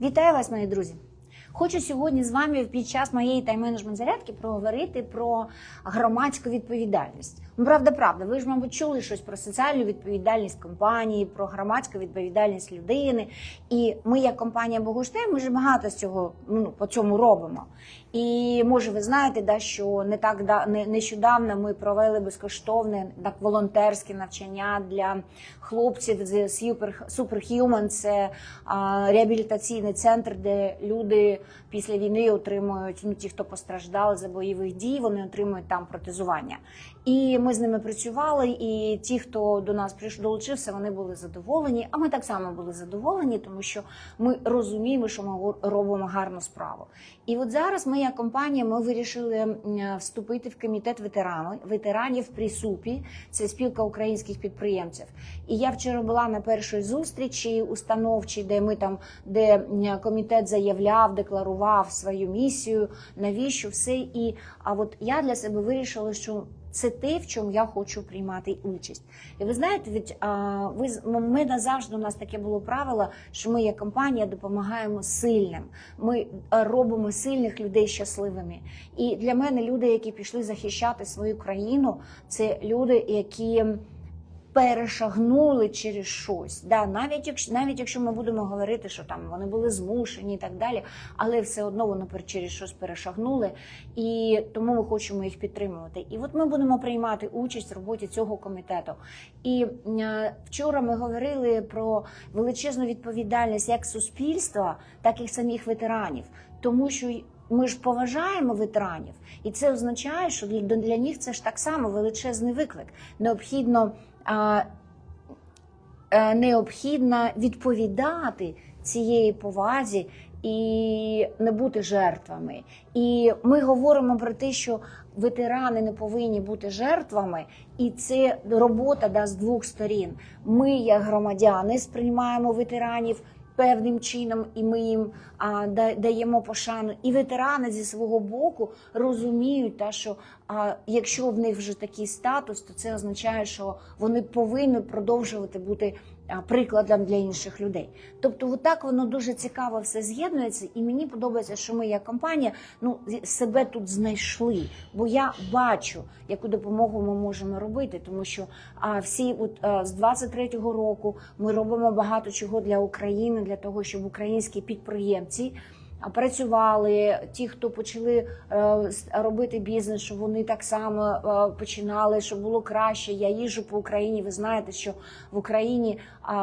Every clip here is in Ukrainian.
Вітаю вас, мої друзі! Хочу сьогодні з вами під час моєї тайм-менеджмент зарядки проговорити про громадську відповідальність. Ну, правда, правда, ви ж, мабуть, чули щось про соціальну відповідальність компанії, про громадську відповідальність людини. І ми, як компанія Богуштей, ми ж багато з цього ну, по цьому робимо. І може, ви знаєте, да, що не так да, не, нещодавно ми провели безкоштовне так, волонтерське навчання для хлопців з Super, Superhuman. Це а, реабілітаційний центр, де люди після війни отримують ну, ті, хто постраждали за бойових дій, вони отримують там протезування. І ми з ними працювали. І ті, хто до нас прийшов, долучився, вони були задоволені. А ми так само були задоволені, тому що ми розуміємо, що ми робимо гарну справу. І от зараз ми, як компанія, ми вирішили вступити в комітет ветеранів ветеранів при СУПі, це спілка українських підприємців. І я вчора була на першій зустрічі установчій, де ми там, де комітет заявляв, декларував свою місію, навіщо все. І а от я для себе вирішила, що це те, в чому я хочу приймати участь. І ви знаєте, від ви ми назавжди у нас таке було правило, що ми як компанія допомагаємо сильним. Ми робимо сильних людей щасливими. І для мене люди, які пішли захищати свою країну, це люди, які перешагнули через щось. Да, навіть якщо навіть якщо ми будемо говорити, що там вони були змушені і так далі, але все одно вони через щось перешагнули, і тому ми хочемо їх підтримувати. І от ми будемо приймати участь в роботі цього комітету. І вчора ми говорили про величезну відповідальність як суспільства, так і самих ветеранів, тому що. Ми ж поважаємо ветеранів, і це означає, що для, для них це ж так само величезний виклик. Необхідно необхідно відповідати цієї повазі і не бути жертвами. І ми говоримо про те, що ветерани не повинні бути жертвами, і це робота да, з двох сторін. Ми, як громадяни, сприймаємо ветеранів. Певним чином, і ми їм а, да- даємо пошану. І ветерани зі свого боку розуміють, та, що а, якщо в них вже такий статус, то це означає, що вони повинні продовжувати бути прикладом для інших людей. Тобто, отак воно дуже цікаво все з'єднується, і мені подобається, що ми як компанія ну себе тут знайшли. Бо я бачу, яку допомогу ми можемо робити, тому що а, всі, от а, з 23-го року, ми робимо багато чого для України, для того, щоб українські підприємці. Працювали ті, хто почали е, робити бізнес, щоб вони так само е, починали, щоб було краще. Я їжджу по Україні. Ви знаєте, що в Україні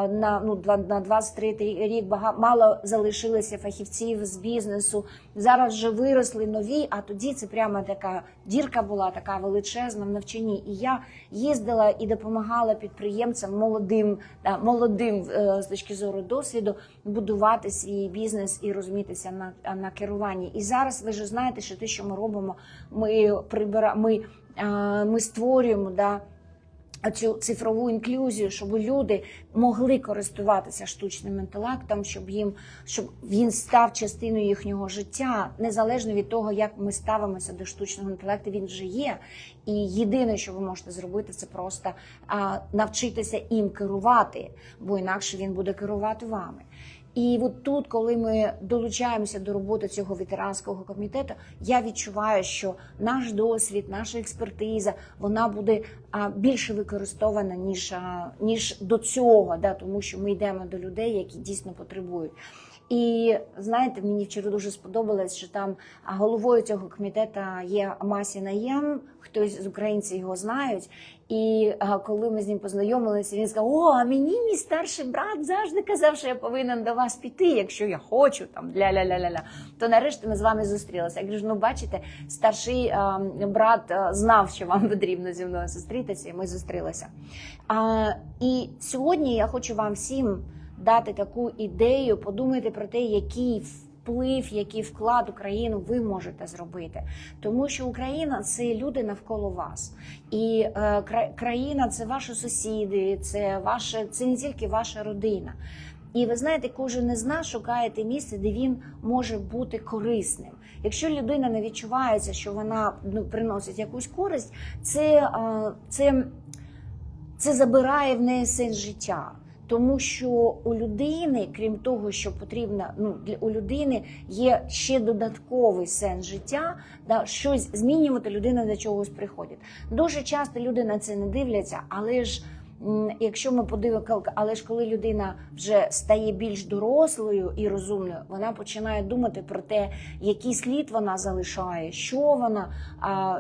на ну на 23 рік бага, мало залишилося фахівців з бізнесу. Зараз вже виросли нові. А тоді це прямо така дірка була, така величезна в навчанні. І я їздила і допомагала підприємцям молодим, молодим е, з точки зору досвіду будувати свій бізнес і розумітися на, на керуванні. І зараз ви ж знаєте, що те, що ми робимо, ми прибира, ми, ми створюємо да, цю цифрову інклюзію, щоб люди могли користуватися штучним інтелектом, щоб їм щоб він став частиною їхнього життя, незалежно від того, як ми ставимося до штучного інтелекту, він вже є. І єдине, що ви можете зробити, це просто а, навчитися їм керувати, бо інакше він буде керувати вами. І от тут, коли ми долучаємося до роботи цього ветеранського комітету, я відчуваю, що наш досвід, наша експертиза, вона буде більше використована ніж, ніж до цього, да, тому що ми йдемо до людей, які дійсно потребують. І знаєте, мені вчора дуже сподобалось, що там головою цього комітету є Масі Наєм, хтось з українців його знають. І коли ми з ним познайомилися, він сказав: О, а мені мій старший брат завжди казав, що я повинен до вас піти, якщо я хочу там ля-ля-ля-ля-ля. То нарешті ми з вами зустрілися. Я кажу, ну бачите, старший а, брат а, знав, що вам потрібно зі мною зустрітися, і ми зустрілися. А, і сьогодні я хочу вам всім дати таку ідею, подумайте про те, який вплив, який вклад Україну ви можете зробити. Тому що Україна це люди навколо вас, і е, країна це ваші сусіди, це ваше, це не тільки ваша родина. І ви знаєте, кожен із нас шукає те місце, де він може бути корисним. Якщо людина не відчувається, що вона ну, приносить якусь користь, це, е, це, це забирає в неї сенс життя. Тому що у людини, крім того, що потрібно, ну для у людини є ще додатковий сенс життя, да, щось змінювати людина до чогось приходить. Дуже часто люди на це не дивляться, але ж. Якщо ми подивимося, але ж коли людина вже стає більш дорослою і розумною, вона починає думати про те, який слід вона залишає, що вона,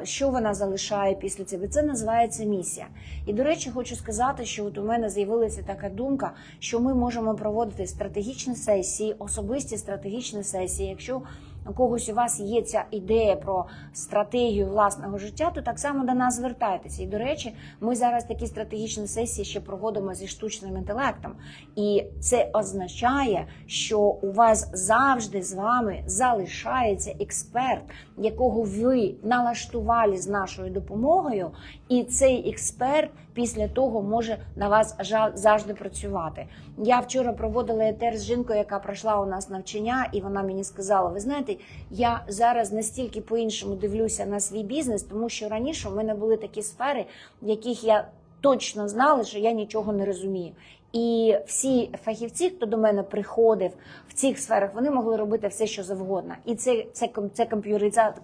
що вона залишає після цього. Це називається місія. І до речі, хочу сказати, що от у мене з'явилася така думка, що ми можемо проводити стратегічні сесії, особисті стратегічні сесії. Якщо у когось у вас є ця ідея про стратегію власного життя, то так само до нас звертайтеся. І до речі, ми зараз такі стратегічні сесії ще проводимо зі штучним інтелектом, і це означає, що у вас завжди з вами залишається експерт, якого ви налаштували з нашою допомогою, і цей експерт після того може на вас завжди працювати. Я вчора проводила етер з жінкою, яка пройшла у нас навчання, і вона мені сказала: ви знаєте, я зараз настільки по-іншому дивлюся на свій бізнес, тому що раніше в мене були такі сфери, в яких я точно знала, що я нічого не розумію. І всі фахівці, хто до мене приходив в цих сферах, вони могли робити все, що завгодно. І це, це, це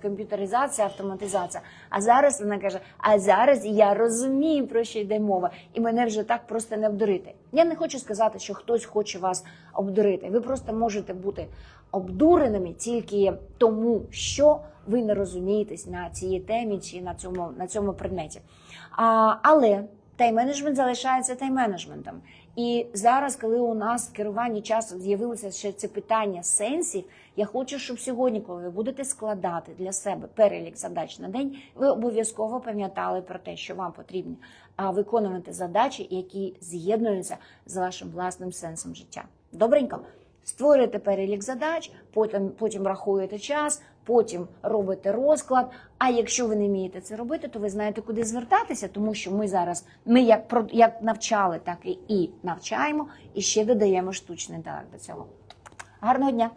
комп'ютеризація, автоматизація. А зараз вона каже: а зараз я розумію, про що йде мова, і мене вже так просто не обдурити. Я не хочу сказати, що хтось хоче вас обдурити. Ви просто можете бути обдуреними тільки тому, що ви не розумієтесь на цій темі чи на цьому, на цьому предметі. А, але тайм-менеджмент залишається тайм-менеджментом. І зараз, коли у нас в керуванні часом з'явилося ще це питання сенсів, я хочу, щоб сьогодні, коли ви будете складати для себе перелік задач на день, ви обов'язково пам'ятали про те, що вам потрібно виконувати задачі, які з'єднуються з вашим власним сенсом життя. Добренько. Створюєте перелік задач, потім, потім рахуєте час, потім робите розклад. А якщо ви не вмієте це робити, то ви знаєте, куди звертатися, тому що ми зараз ми як про як навчали, так і, навчаємо, і ще додаємо штучний інтелект до цього. Гарного дня!